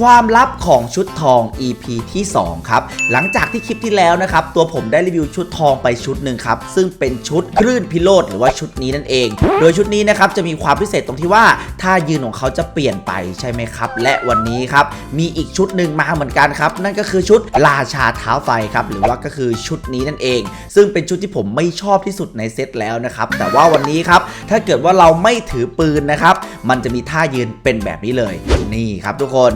ความลับของชุดทอง EP ที่ 2 ครับ หลังจากที่คลิปที่แล้วนะครับ ตัวผมได้รีวิวชุดทองไปชุดหนึ่งครับ ซึ่งเป็นชุดคลื่นพิโรธหรือว่าชุดนี้นั่นเอง โดยชุดนี้นะครับ จะมีความพิเศษตรงที่ว่าท่ายืนของเขาจะเปลี่ยนไปใช่ไหมครับ และวันนี้ครับ มีอีกชุดหนึ่งมาเหมือนกันครับ นั่นก็คือชุดราชาเท้าไฟครับ หรือว่าก็คือชุดนี้นั่นเอง ซึ่งเป็นชุดที่ผมไม่ชอบที่สุดในเซตแล้วนะครับแต่ว่าวันนี้ครับถ้าเกิดว่าเราไม่ถือปืนนะครับมันจะมีท่ายืนเป็นแบบนี้เลย นี่ครับทุกคน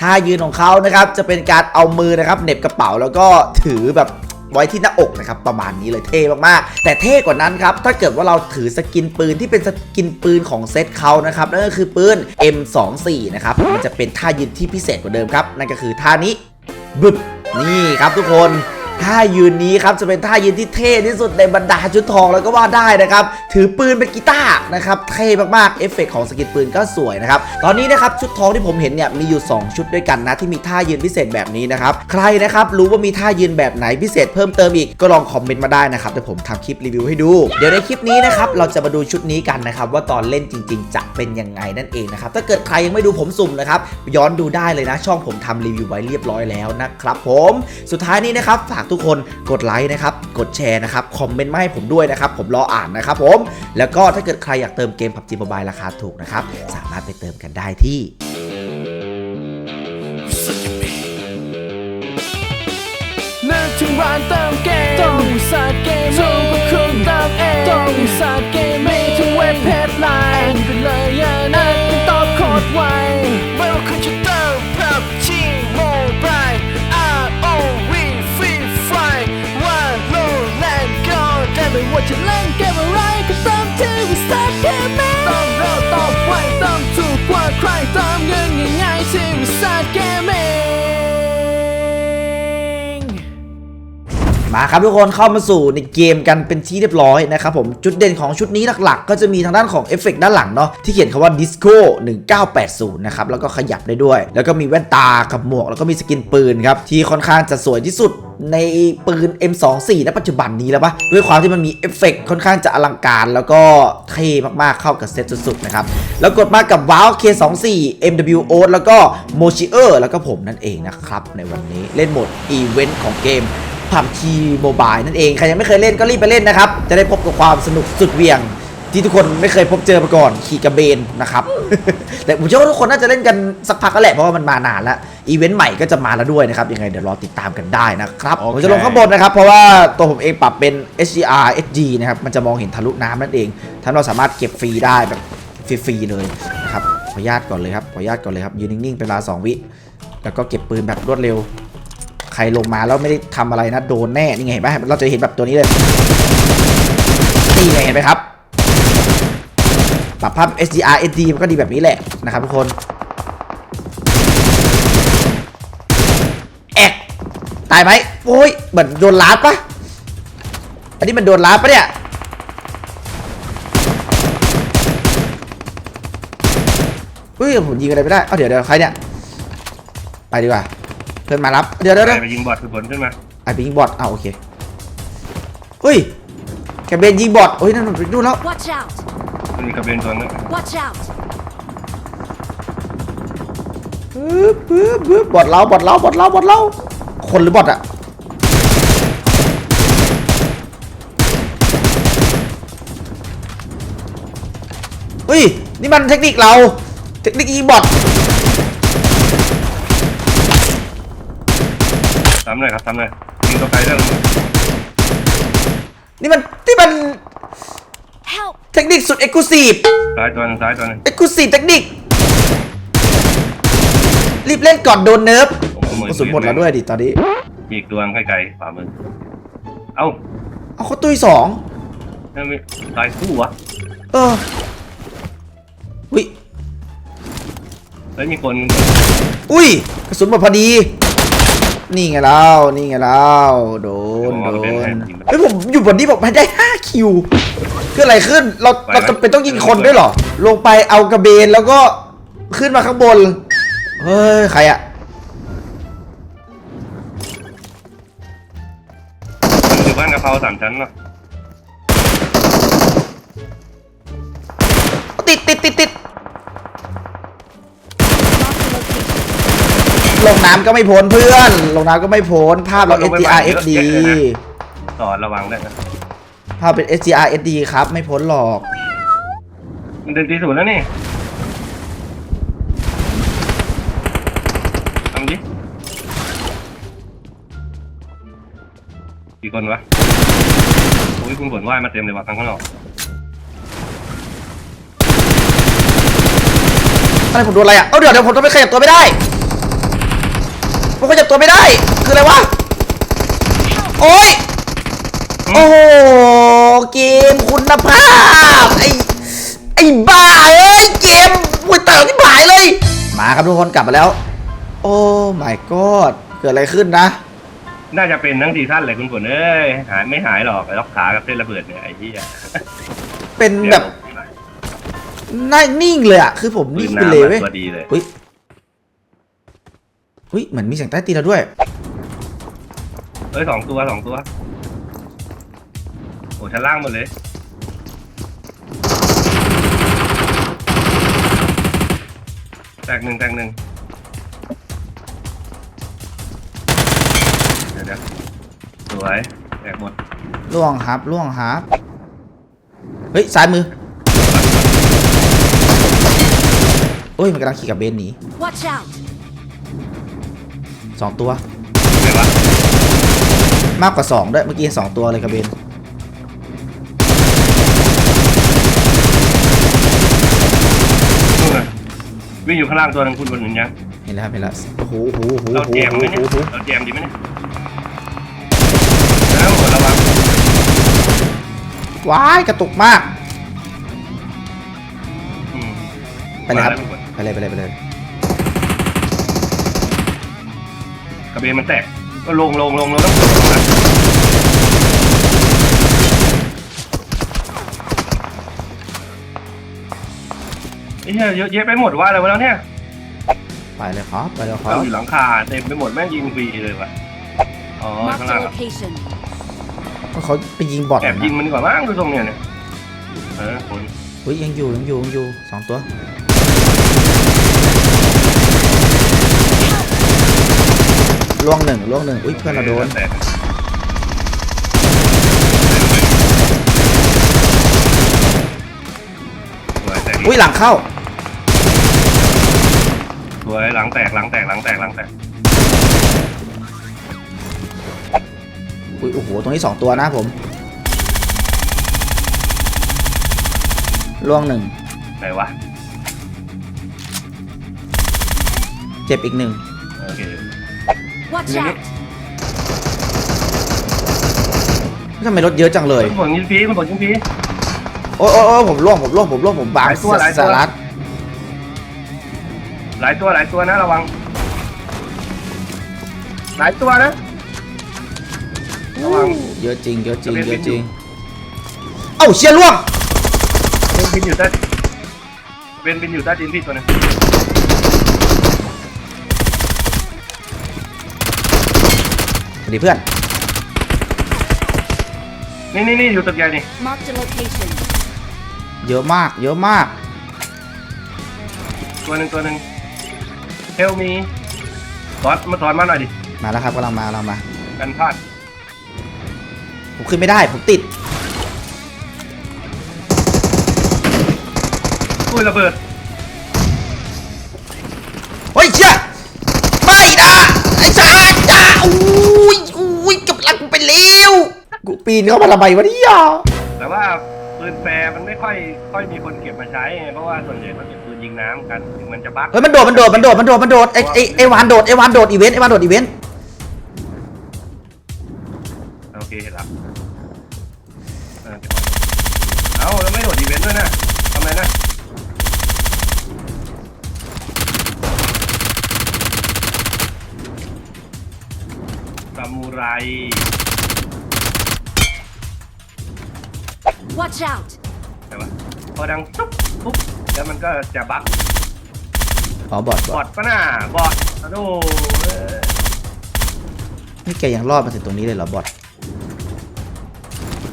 ท่ายืนของเขานะครับจะเป็นการเอามือนะครับเหน็บกระเป๋าแล้วก็ถือแบบไว้ที่หน้าอกนะครับประมาณนี้เลยเท่มากๆ แต่เท่กว่านั้นครับ ถ้าเกิดว่าเราถือสกินปืนที่เป็นสกินปืนของเซตเขานะครับนั่นก็คือปืน M24 นะครับมันจะเป็นท่ายืนที่พิเศษกว่าเดิมครับนั่นก็คือท่านี้บึบนี่ครับทุกคน ท่ายืนนี้ครับจะเป็นท่ายืนที่เท่ที่สุดในบรรดาชุดทองแล้วก็ว่าได้นะครับ ถือปืนเป็นกีตาร์นะครับ เท่มากๆ เอฟเฟกต์ของสกินปืนก็สวยนะครับ ตอนนี้นะครับชุดทองที่ผมเห็นเนี่ยมีอยู่ 2 ชุดด้วยกันนะ ที่มีท่ายืนพิเศษแบบนี้นะครับ ใครนะครับรู้ว่ามีท่ายืนแบบไหนพิเศษเพิ่มเติมอีกก็ลองคอมเมนต์มาได้นะครับเดี๋ยวผมทำคลิปรีวิวให้ดู เดี๋ยวในคลิปนี้นะครับเราจะมาดูชุดนี้กันนะครับว่าตอนเล่นจริง ๆ จะเป็นยังไงนั่นเองนะครับถ้าเกิดใครยังไม่ดูผมสุ่มนะครับย้อนดูได้เลยนะ ช่องผมทำรีวิวไว้เรียบร้อยแล้วนะครับผมสุดท้ายนี้นะครับฝากทุกคนกดไลค์นะครับ กดแชร์นะครับ คอมเมนต์มาให้ผมด้วยนะครับ ผมรออ่านนะครับผม แล้วก็ถ้าเกิดใครอยากเติมเกม PUBG Mobile ราคาถูกนะครับ สามารถไปเติมกันได้ที่นึกถึงร้านเติมเกมต้องสาเกมสู้กับคุณเติมเองต้องสาเกมมีทุกเว็บเพจไลน์ไปเลยอย่านั้นตอบโคดไว จะเล่นเกมอะไรก็ติมที่วิสาเกมต้องเร็วตอบไวต้องถูกกว่าใครเติมเงินง่ายๆที่วิสาเกมมาครับทุกคนเข้ามาสู่ในเกมกันเป็นที่เรียบร้อยนะครับผมจุดเด่นของชุดนี้หลักๆ ก็จะมีทางด้านของเอฟเฟกต์ด้านหลังเนาะที่เขียนคำว่า Disco 1980 นะครับ แล้วก็ขยับได้ด้วย แล้วก็มีแว่นตากับหมวก แล้วก็มีสกินปืนครับ ที่ค่อนข้างจะสวยที่สุด ในปืน M24 ณปัจจุบันนี้แล้วปะด้วยความที่มันมีเอฟเฟกต์ค่อนข้างจะอลังการ แล้วก็เท่มากๆเข้ากับเซตสุดๆนะครับ แล้วกดมากับว้าว K24 MWO แล้วก็ Mochier แล้วก็ผมนั่นเองนะครับ ในวันนี้เล่นโหมดอีเวนต์ของเกมผับทีโมบายนั่นเอง ใครยังไม่เคยเล่นก็รีบไปเล่นนะครับ จะได้พบกับความสนุกสุดเหวียง ที่ทุกคนไม่เคยพบเจอมาก่อนขี่กระเบนนะครับ แต่ผมเชื่อว่าทุกคนน่าจะเล่นกันสักพักก็แหละเพราะว่ามันมานานแล้วอีเวนต์ใหม่ก็จะมาแล้วด้วยนะครับยังไงเดี๋ยวรอติดตามกันได้นะครับโอเคผมจะลงข้างบนนะครับเพราะว่าตัวผมเองปรับเป็น HDR HD นะครับมันจะมองเห็นทะลุน้ำนั่นเองทำให้เราสามารถเก็บฟรีได้แบบฟรีๆเลยนะครับขออนุญาตก่อนเลยครับขออนุญาตก่อนเลยครับยืนนิ่งๆเป็นเวลาสองวิแล้วก็เก็บปืนแบบรวดเร็ว ใครลงมาแล้วไม่ได้ทำอะไรนะโดนแน่นี่ไงเห็นไหมเราจะเห็นแบบตัวนี้เลยนี่ไงเห็นไหมครับ ปรับภาพ HDR HD มันก็ดีแบบนี้แหละนะครับทุกคนแอกตายไหมโอ้ยเหมือนโดนลาดปะอันนี้มันโดนลาดปะเนี่ยเฮ้ยผมยิงอะไรไม่ได้เอาเดี๋ยวเดี๋ยวใครเนี่ยไปดีกว่าเพื่อนมารับเดี๋ยวเดี๋ยวเดี๋ยวไปยิงบอดคือผลขึ้นมาไอ้ไปยิงบอทอ้าวโอเคเฮ้ยแกเบนยิงบอทเฮ้ยนั่นมันไปดูแล้ว Watch out! มันมีกระเบนตัวนึง Watch out! ปึ๊บปึ๊บปึ๊บบอทเราบอทเราบอทเราบอทเราคนหรือบอทอะเฮ้ย นี่มันเทคนิคเรา เทคนิคยิงบอททำเลยครับทำเลยยิงตัวไกลเรื่องนี่มันนี่มัน Help! เท คนิคสุดเอ็กซ์คลูซีฟซ้ายตัวนึงซ้ายตัวนึงเอ็กซ์คลูซีฟเทคนิค รีบเล่นก่อนโดนเนิร์ฟผมขโมยกระสุนหมดแล้วด้วยดิตอนนี้อีกตัวไกลๆฝ่ามือเอ้าเอาเขาตุ้ยสองนั่นไม่ตายคู่วะเอออุ้ยแล้วมีคนอุ้ยกระสุนหมดพอดี นี่ไงเรานี่ไงเราโดนโดนเฮ้ยผมอยู่บนนี้ผมไม่ได้5คิวคืออะไรขึ้นเราเราจำเป็นต้องยิงคนด้วยเหรอ ลงไปเอากระเบนแล้วก็ขึ้นมาข้างบนเฮ้ยใครอะมันอยู่บ้านกะเพราสามชั้นเนาะติดติดติดติด ลงน้ำก็ไม่พ้นเพื่อน ลงน้ำก็ไม่พ้น ภาพเราลงไป SDR เยอะ SD เยอะเลยนะสอนระวังด้วยนะภาพเป็น SDR SD ครับ ไม่พ้นหรอก มันเดินตีศูนย์แล้วนี่ทำดิกี่คนวะโอ้ยคุณฝนว่ายมาเต็มเลยว่ะข้างนอกอะไรผมโดนอะไรอะ เอ้าเดี๋ยวเดี๋ยวผมต้องไปขยับตัวไม่ได้ ผมขยับตัวไม่ได้ คืออะไรวะ โอ๊ยโอ้โห เกมคุณภาพ ไอ้ ไอ้บ้าเอ้ย เกมปุยเต่าที่หายเลย มาครับทุกคนกลับมาแล้ว โอ้ my god เกิดอะไรขึ้นนะ น่าจะเป็นทั้งซีซั่นเลยคุณฝนเอ้ย หายไม่หายหรอกไอ้ล็อกขากับเส้นระเบิดเนี่ยไอ้ที่เป็นแบบน่านิ่งเลยอะคือผมปืนิ่นงไปเลยน้ำเว้ยตัวดีเลยอุ้ย อุ้ยเหมือนมีเสียงใต้ตีนเราด้วย เอ้ยสองตัวสองตัว โอ้ชั้นล่างหมดเลย แตกหนึ่งแตกหนึ่งเดี๋ยวเดี๋ยวสวย แตกหมด ล่วงครับล่วงครับ เฮ้ยซ้ายมือโอ้ยมันกำลังขี่กับเบนหนี Watch out! สองตัวไหนวะมากกว่าสองด้วยเมื่อกี้สองตัวเลยกับเบนนู่นน่ะวิ่งอยู่ข้างล่างตัวหนึงคุณบนหนึ่งยังเห็นแล้วครับเห็นแล้วโอ้โหโอ้โหโอ้โหเราโอ้โหแจมไหมเนี่ยโอ้โหเราแจมดีไหมเนี่ยแล้วหมดระวังว้ายกระตุกมากอืมไปเลยครับมาแวไปเลยไปเลยไปเลย กระเบนมันแตก ก็ลงลงลงเราต้องลงนะไอ้เหี้ยเยอะแยะไปหมดว่าอะไรวะแล้วเนี่ยไปเลยครับ ไปเลยครัเราบอยู่หลังคาเต็มไปหมดแม่งยิงฟรีเลยว่ะ อ๋อ Marked ข้าง a ล่างอะ location. เขาไปยิงบอทแอบยิงมันดีกว่ามั้งดูทรงเนี่ยเนี่ยเออคนเฮ้ยยังอยู่ยังอยู่ยังอยู่สองตัว ล่วงหนึ่งล่วงหนึ่งอุ้ยเพื่อนเราโดนแตกสวยแตกอุ้ยหลังเข้าสวยหลังแตกหลังแตกหลังแตกหลังแตกอุ้ยโอ้โหตรงนี้สองตัวนะผมล่วงหนึ่งไหนวะ เจ็บอีกหนึ่งโอเค Watch Minute. out! ทำไมรถเยอะจังเลยคุณฝนยิงพีคุณฝนยิงพี โอ้ยโอ้ยโอ้ยผมล่วงผมล่วงผมล่วงผมบางหลายตัวหลายตัว สารัดหลายตัวหลายตัวนะระวัง หลายตัวนะ ระวัง เยอะจริงเยอะจริงจะเป็นเยอะจริงวินอยู่เอ้าเชียร์ล่วงเป็นบินอยู่ใต้เป็นบินอยู่ใต้ดินพี่ตัวหนึง ดีเพื่อน นี่นี่นี่อยู่ตึกใหญ่นี่ Marked a location. เยอะมาก เยอะมาก ตัวหนึ่งตัวหนึ่งเฮลมีถอนมาถอนมาหน่อยดิ มาแล้วครับกำลังมากำลังมา กันพลาดผมขึ้นไม่ได้ ผมติด อุ้ยระเบิด เฮ้ยเชี่ยไม่นะไอ้ชาจ้าอุ้ยอุ้ยกำลังกูไปเร็ว กูปีนเข้ามาทำไมวะเนี่ยแต่ว่าปืนแฟร์มันไม่ค่อยค่อยมีคนเก็บมาใช้ไงเพราะว่าส่วนใหญ่เขาเก็บปืนยิงน้ำกันถึงมันจะบั๊กเฮ้ยมันโดดมันโดดมันโดดมันโดดมันโดดไอ้ไอ้ไอ้วานโดดไอ้วานโดดอีเวนต์ไอ้วานโดดอีเวนต์โอเคเห็นแล้วเออเอ้าแล้วไม่โดดอีเวนต์ด้วยนะทำไมนะซามูไร Watch out! ใช่ปะพอดังปุ๊บปุ๊บแล้วมันก็จะบั๊กอ๋อบอดบบออดดปะน่ะบอดอะโดเออนี่แกยังรอดมาถึงตรงนี้เลยเหรอบอด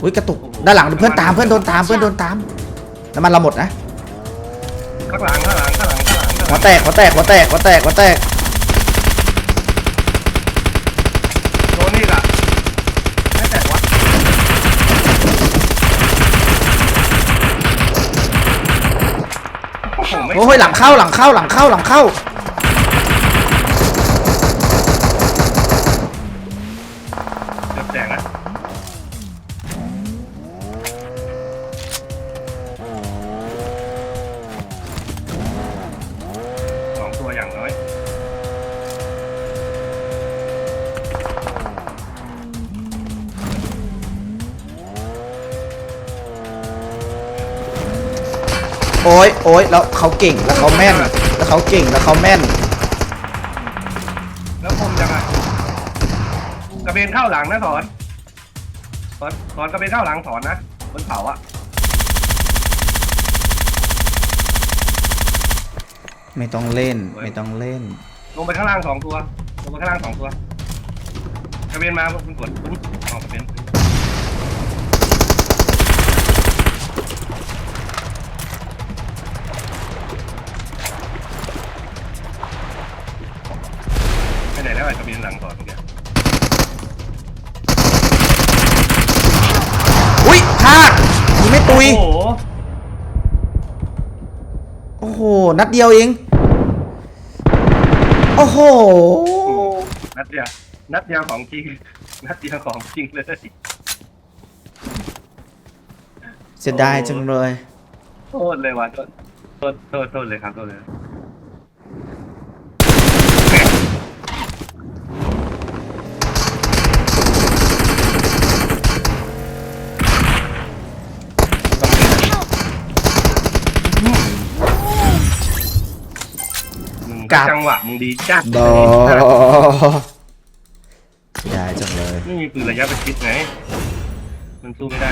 อุ้ยกระตุกด้านหลังเพื่อนตามเพื่อนโดนตามเพื่อนโดนตามน้ำมันเราหมดนะข้างหลังข้างหลังข้างหลังข้างหลังข้างหหัลัวงแตกหัวแตกหัวแตกหัวแตกหัวแตก โอ้ยหลังเข้าหลังเข้าหลังเข้าหลังเข้า โอ้ยโอ้ยแล้วเขาเก่งแล้วเขาแม่น แล้วเขาเก่งแล้วเขาแม่น แล้วคมจังอะกระเบนเข้าหลังนะสอนสอนสอนกระเบนเข้าหลังสอนนะบนเขาอะไม่ต้องเล่น ไม่ต้องเล่น ลงไปข้างล่างสองตัว ลงไปข้างล่างสองตัวกระเบนมาคุณกดปุ๊บเอากระเบน ไปไหนแล้วไอ้กระเบนหลังสอนเมื่อกี้อุ้ยพลาดยิงไม่ตุย โอ้โหโอ้โห นัดเดียวเอง โอ้โห นัดเดียวนัดเดียวของจริงนัดเดียวของจริงเลยเสียดายจังเลย โทษเลยว่ะโทษโทษโทษโทษเลยครับโทษเลย กลับจังหวะมึงดีจัดบอเสียดายจังเลย ไม่มีปืนระยะประชิดไง มันสู้ไม่ได้